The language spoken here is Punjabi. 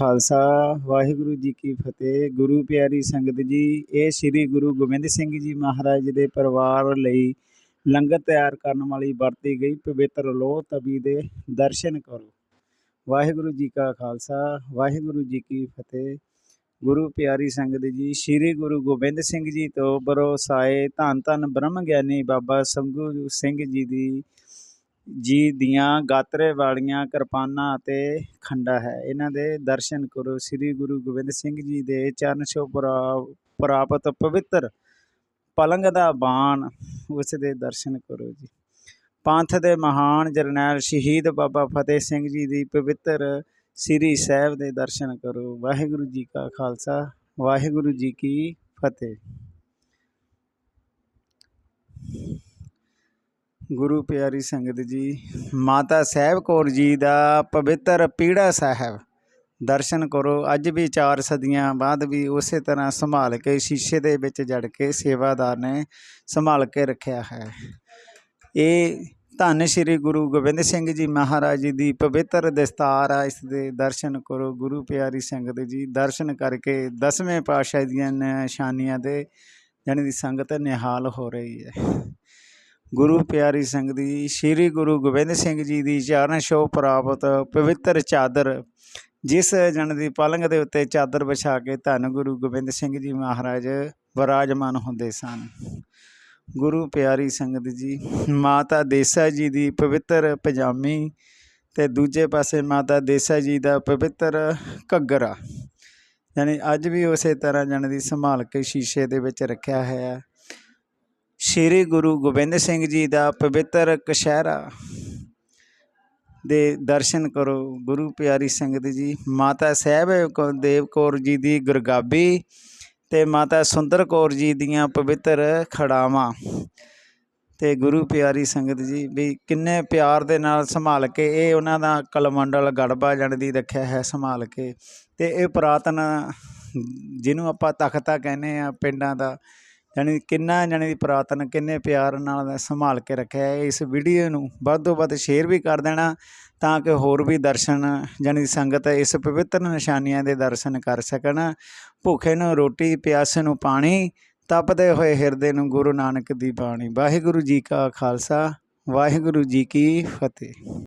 ਖਾਲਸਾ, ਵਾਹਿਗੁਰੂ ਜੀ ਕੀ ਫਤਿਹ। ਗੁਰੂ ਪਿਆਰੀ ਸੰਗਤ ਜੀ, ਇਹ ਸ੍ਰੀ ਗੁਰੂ ਗੋਬਿੰਦ ਸਿੰਘ ਜੀ ਮਹਾਰਾਜ ਦੇ ਪਰਿਵਾਰ ਲਈ ਲੰਗਰ ਤਿਆਰ ਕਰਨ ਵਾਲੀ ਵਰਤੀ ਗਈ ਪਵਿੱਤਰ ਲੋਹ ਤਵੀ ਦੇ ਦਰਸ਼ਨ ਕਰੋ। ਵਾਹਿਗੁਰੂ ਜੀ ਕਾ ਖਾਲਸਾ, ਵਾਹਿਗੁਰੂ ਜੀ ਕੀ ਫਤਿਹ। ਗੁਰੂ ਪਿਆਰੀ ਸੰਗਤ ਜੀ, ਸ੍ਰੀ ਗੁਰੂ ਗੋਬਿੰਦ ਸਿੰਘ ਜੀ ਤੋਂ ਬਰੋਸਾਏ ਧੰਨ ਧੰਨ ਬ੍ਰਹਮ ਗਿਆਨੀ ਬਾਬਾ ਸੰਗੂ ਸਿੰਘ ਜੀ ਦੀ ਜੀ ਦੀਆਂ ਗਾਤਰੇ ਵਾਲੀਆਂ ਕਿਰਪਾਨਾਂ ਅਤੇ ਖੰਡਾ ਹੈ। ਇਹਨਾਂ ਦੇ ਦਰਸ਼ਨ ਕਰੋ। ਸ੍ਰੀ ਗੁਰੂ ਗੋਬਿੰਦ ਸਿੰਘ ਜੀ ਦੇ ਚਰਨ ਛੋਹ ਪ੍ਰਾ- ਪ੍ਰਾਪਤ ਪਵਿੱਤਰ ਪਲੰਗ ਦਾ ਬਾਣ, ਉਸ ਦੇ ਦਰਸ਼ਨ ਕਰੋ ਜੀ। ਪੰਥ ਦੇ ਮਹਾਨ ਜਰਨੈਲ ਸ਼ਹੀਦ ਬਾਬਾ ਫਤਿਹ ਸਿੰਘ ਜੀ ਦੀ ਪਵਿੱਤਰ ਸ੍ਰੀ ਸਾਹਿਬ ਦੇ ਦਰਸ਼ਨ ਕਰੋ। ਵਾਹਿਗੁਰੂ ਜੀ ਕਾ ਖਾਲਸਾ, ਵਾਹਿਗੁਰੂ ਜੀ ਕੀ ਫਤਿਹ। ਗੁਰੂ ਪਿਆਰੀ ਸੰਗਤ ਜੀ, ਮਾਤਾ ਸਾਹਿਬ ਕੌਰ ਜੀ ਦਾ ਪਵਿੱਤਰ ਪੀੜਾ ਸਾਹਿਬ, ਦਰਸ਼ਨ ਕਰੋ। ਅੱਜ ਵੀ 4 ਸਦੀਆਂ ਬਾਅਦ ਵੀ ਉਸੇ ਤਰ੍ਹਾਂ ਸੰਭਾਲ ਕੇ ਸ਼ੀਸ਼ੇ ਦੇ ਵਿੱਚ ਜੜ ਕੇ ਸੇਵਾਦਾਰ ਨੇ ਸੰਭਾਲ ਕੇ ਰੱਖਿਆ ਹੈ। ਇਹ ਧੰਨ ਸ਼੍ਰੀ ਗੁਰੂ ਗੋਬਿੰਦ ਸਿੰਘ ਜੀ ਮਹਾਰਾਜ ਜੀ ਦੀ ਪਵਿੱਤਰ ਦਸਤਾਰ ਆ, ਇਸ ਦੇ ਦਰਸ਼ਨ ਕਰੋ। ਗੁਰੂ ਪਿਆਰੀ ਸੰਗਤ ਜੀ, ਦਰਸ਼ਨ ਕਰਕੇ ਦਸਵੇਂ ਪਾਤਸ਼ਾਹ ਦੀਆਂ ਨਿਸ਼ਾਨੀਆਂ ਦੇ ਜਾਣੀ ਦੀ ਸੰਗਤ ਨਿਹਾਲ ਹੋ ਰਹੀ ਹੈ। ਗੁਰੂ ਪਿਆਰੀ ਸੰਗਤ ਦੀ, ਸ੍ਰੀ ਗੁਰੂ ਗੋਬਿੰਦ ਸਿੰਘ ਜੀ ਦੀ ਚਰਨ ਛੋਹ ਪ੍ਰਾਪਤ ਪਵਿੱਤਰ ਚਾਦਰ, ਜਿਸ ਜਨ ਦੀ ਪਲੰਗ ਦੇ ਉੱਤੇ ਚਾਦਰ ਵਿਛਾ ਕੇ ਧੰਨ ਗੁਰੂ ਗੋਬਿੰਦ ਸਿੰਘ ਜੀ ਮਹਾਰਾਜ ਵਿਰਾਜਮਾਨ ਹੁੰਦੇ ਸਨ। ਗੁਰੂ ਪਿਆਰੀ ਸੰਗਤ ਜੀ, ਮਾਤਾ ਦੇਸਾ ਜੀ ਦੀ ਪਵਿੱਤਰ ਪਜਾਮੀ ਤੇ ਦੂਜੇ ਪਾਸੇ ਮਾਤਾ ਦੇਸਾ ਜੀ ਦਾ ਪਵਿੱਤਰ ਘੱਗਰਾ, ਯਾਨੀ ਅੱਜ ਵੀ ਉਸੇ ਤਰ੍ਹਾਂ ਜਨ ਦੀ ਸੰਭਾਲ ਕੇ ਸ਼ੀਸ਼ੇ ਦੇ ਵਿੱਚ ਰੱਖਿਆ ਹੋਇਆ ਸ਼੍ਰੀ ਗੁਰੂ ਗੋਬਿੰਦ ਸਿੰਘ ਜੀ ਦਾ ਪਵਿੱਤਰ ਕਸ਼ਹਿਰਾ ਦੇ ਦਰਸ਼ਨ ਕਰੋ। ਗੁਰੂ ਪਿਆਰੀ ਸੰਗਤ ਜੀ, ਮਾਤਾ ਸਾਹਿਬ ਕੌ- ਦੇਵ ਕੌਰ ਜੀ ਦੀ ਗੁਰਗਾਬੀ ਤੇ ਮਾਤਾ ਸੁੰਦਰ ਕੌਰ ਜੀ ਦੀਆਂ ਪਵਿੱਤਰ ਖੜਾਵਾਂ ਤੇ ਗੁਰੂ ਪਿਆਰੀ ਸੰਗਤ ਜੀ ਵੀ ਕਿੰਨੇ ਪਿਆਰ ਦੇ ਨਾਲ ਸੰਭਾਲ ਕੇ ਇਹ ਉਹਨਾਂ ਦਾ ਕਲਮੰਡਲ ਗੜਬਾ ਜਣ ਦੀ ਰੱਖਿਆ ਹੈ ਸੰਭਾਲ ਕੇ ਤੇ ਇਹ ਪੁਰਾਤਨ ਜਿਹਨੂੰ ਆਪਾਂ ਤਖਤਾ ਕਹਿੰਦੇ ਆ ਪਿੰਡਾਂ ਦਾ ਜਾਣੀ ਕਿੰਨਾ ਜਾਣੀ ਦੀ ਪੁਰਾਤਨ, ਕਿੰਨੇ ਪਿਆਰ ਨਾਲ ਸੰਭਾਲ ਕੇ ਰੱਖਿਆ ਇਸ ਵੀਡੀਓ ਨੂੰ। ਵੱਧ ਤੋਂ ਵੱਧ ਸ਼ੇਅਰ ਵੀ ਕਰ ਦੇਣਾ ਤਾਂ ਕਿ ਹੋਰ ਵੀ ਦਰਸ਼ਨ ਜਾਣੀ ਸੰਗਤ ਇਸ ਪਵਿੱਤਰ ਨਿਸ਼ਾਨੀਆਂ ਦੇ ਦਰਸ਼ਨ ਕਰ ਸਕਣ। ਭੁੱਖੇ ਨੂੰ ਰੋਟੀ, ਪਿਆਸੇ ਨੂੰ ਪਾਣੀ, ਤਪਦੇ ਹੋਏ ਹਿਰਦੇ ਨੂੰ ਗੁਰੂ ਨਾਨਕ ਦੀ ਬਾਣੀ। ਵਾਹਿਗੁਰੂ ਜੀ ਕਾ ਖਾਲਸਾ, ਵਾਹਿਗੁਰੂ ਜੀ ਕੀ ਫਤਿਹ।